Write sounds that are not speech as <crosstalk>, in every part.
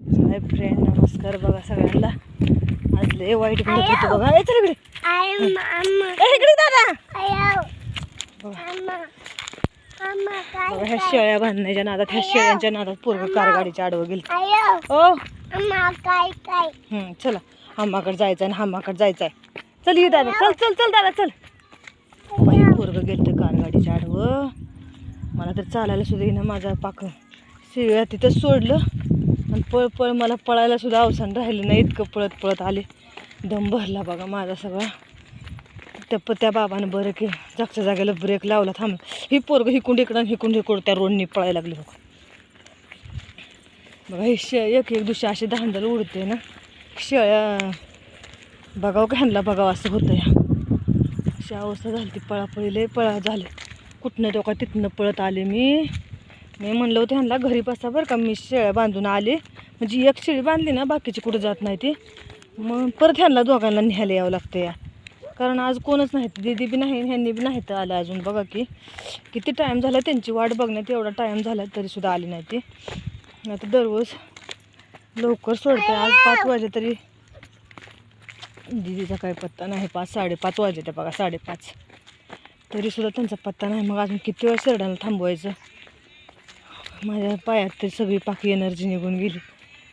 Hi friend नमस्कार बघा सगळ्यांना. आज लय वाईट म्हणत होतं बघा. चल इकडे. ए, इकडे दादा. बघा. ह्या शेळ्या बांधण्याच्या नादात ह्या शेळ्यांच्या नादात पूर्व कारगाडीच्या आडवं गेलं. ओ. हं, चला. हम्माकडे जायचं आहे हम्माकडे जायचं आहे चल ये दादा. चल चल चल दादा चल. बाई पोरग गेलं तर कारगाडीच्या आडवं. मला तर चालायला सुद्धा येईना माझा पाक. शिव्या तिथं सोडलं. आणि पळ पळ मला पळायला सुद्धा अवसान राहिलं नाही. इतकं पळत पळत आले. दम भरला बघा माझा सगळा. त्या प त्या बाबानं बरं की जागच्या जागेला ब्रेक लावला थांब ही पोरग हिकून इकडं आणि हिकून हिकडं त्या रोडनी पळायला लागली बघा. बघा हे शे एक एक दिवशी अशी धांदल उडते ना. शेळ्या बघावं घाणला बघावं असं होतं या. अशी अवस्था झाली ती पळापळी. लय पळा झाले. कुठनं तो का तिथनं पळत आले मी. मी म्हणलं होतं ह्यांना घरी बसा बरं का मी शेळ्या बांधून आले. म्हणजे एक शेळी बांधली ना बाकीची कुठं जात नाही ती. मग परत ह्यांना दोघांना न्यायला यावं लागतं या. कारण आज कोणच नाही दीदी बी नाही ह्यांनी बी नाही तर आलं अजून. बघा की किती टाईम झाला त्यांची वाट बघण्यात एवढा टाईम झाला तरीसुद्धा आली नाही ती. तर दररोज लवकर सोडते. आज पाच वाजे तरी दीदीचा काय पत्ता नाही. पाच साडेपाच वाजे त्या बघा साडेपाच. तरीसुद्धा त्यांचा पत्ता नाही. मग अजून किती वेळ सरडायला थांबवायचं? माझ्या पायात तरी सगळी पाकी एनर्जी निघून गेली.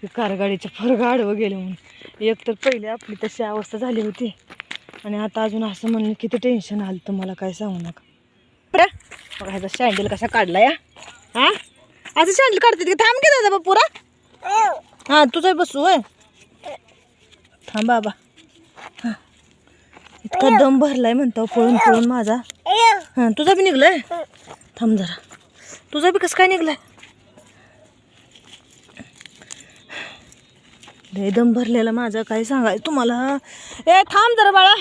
की कारगाडीच्या फरग आडवं गेले म्हणून. एक तर पहिले आपली तशी अवस्था झाली होती. आणि आता अजून असं म्हणणं किती टेन्शन आलं तर मला काय सांगू नका. बरं बघा ह्याचा शँडल कसा काढला या. हा? असं शँडल काढते की? थांब की दादा पुरा. हां तुझा बसू होय. थांब बाबा. हां. इतका दम भरलाय म्हणतो पळून पळून माझा. हां तुझा बी निघलाय? थांब जरा. तुझा बी कसं काय निघलाय? लय दम भरलेला माझं काय सांगाय तुम्हाला ए थांब जरा बाळा.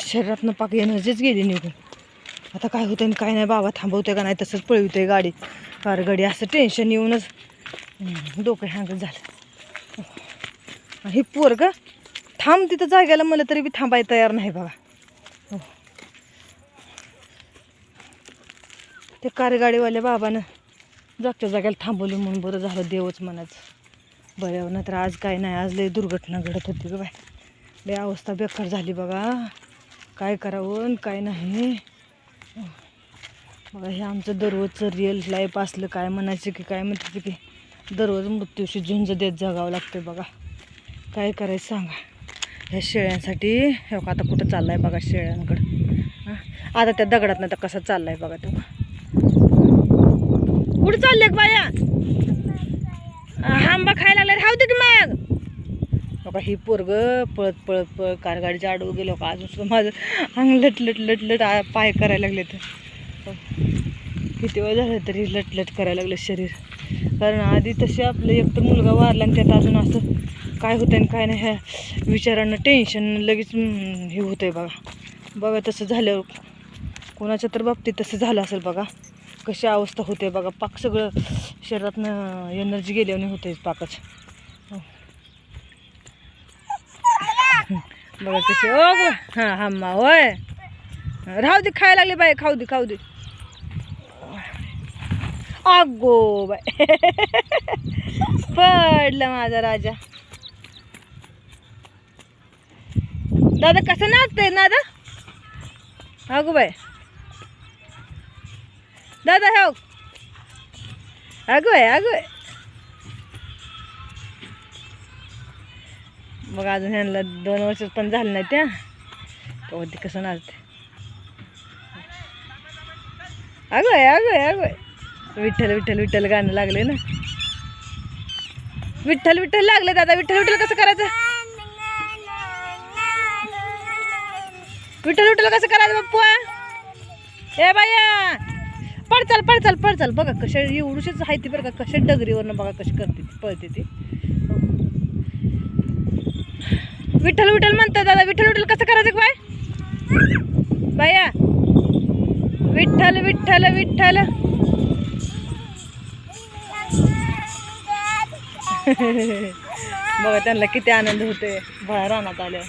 शरीरातनं पाक एनर्जीच गेली निघून आता काय होतं आणि काय नाही बाबा थांबवते का नाही तसंच पळवते गाडी कार गाडी असं टेन्शन येऊनच. डोकं हँगत झालं. हे पोर पोरग थांब तिथं जाग्याला मला तरी बी थांबायला तयार नाही बाबा. हो. ते कारगाडीवाल्या बाबानं जागच्या जाग्याला थांबवलं म्हणून बरं झालं देवच म्हणायचं बरं ना तर आज काय नाही आज लय दुर्घटना घडत होती ग बाय लय अवस्था बेकार झाली बघा. काय करावं काय नाही. बघा हे आमचं दररोजचं रिअल लाईफ असलं काय म्हणायचं की काय म्हणते की दररोज मृत्यूशी झुंज देत जगावं लागतं बघा. काय करायचं सांगा. ह्या शेळ्यांसाठी हे आता कुठं चाललाय बघा शेळ्यांकडं. हां? आता त्या दगडात तर कसा चाललाय बघा तेव्हा कुठं चालले बाया? आंबा खायला लागले राहू दे की मग. बघा ही पोरग पळत पळत पळत कारगाडीच्या आडवं गेलो का अजून सुद्धा माझं अंग लट लट लट लट पाय करायला लागले तर. किती वेळ झालं तरी लटलट करायला लागलं शरीर. कारण आधी तसे आपलं एक तर मुलगा वारला आणि त्यात अजून असं काय होतं आणि काय नाही ह्या विचारांना टेन्शन लगेच हे होतं आहे बघा. बघा तसं झालं कोणाच्या तर बाबतीत तसं झालं असेल बघा. कशी अवस्था होते बघा पाक सगळं शरीरातनं एनर्जी गेल्याने होते पाकच. बघा कशी ओ ग हां हां मा होय. राहू दे खायला लागले बाई खाऊ दे खाऊ दे. अगो बाय पडलं माझा राजा. दादा कसं नाचतंय दादा अगो बाय दादा हो अगो आहे अगो आहे. मग अजून ह्यांना दोन वर्ष पण झालं नाही त्या होती कसं नाचते अगो आहे अगो आहे अगो आहे. विठ्ठल विठ्ठल विठ्ठल गाणं लागले ना. विठ्ठल विठ्ठल लागले दादा विठ्ठल विठ्ठल कसं करायचं? विठ्ठल विठ्ठल कसं करायचं बाप्पा ए बाया! पडचाल पडचाल पडचाल. बघा कशा एवढूशीच आहे ती बरं का कशा डगरीवरनं बघा कशी करते ती पळते ती. विठ्ठल विठ्ठल म्हणतात दादा. विठ्ठल विठ्ठल कसं करायचं बाय बाया. विठ्ठल विठ्ठल विठ्ठल. <laughs> बघा त्यांना किती आनंद होते बाहेर रानात आले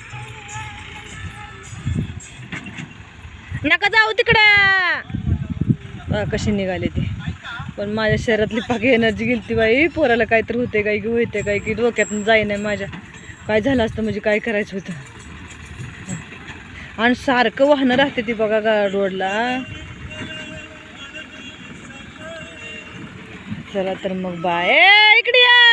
नका जाऊ तिकडं. कशी निघाले ती. पण माझ्या शहरातली पाकी एनर्जी गेली ती बाई. पोराला काहीतरी होते काय की होते काय की डोक्यातून जाई नाही माझ्या. काय झालं असतं म्हणजे काय करायचं होतं. आणि सारखं वाहनं राहते ती बघा गा रोडला. चला तर मग बाय. इकडे या.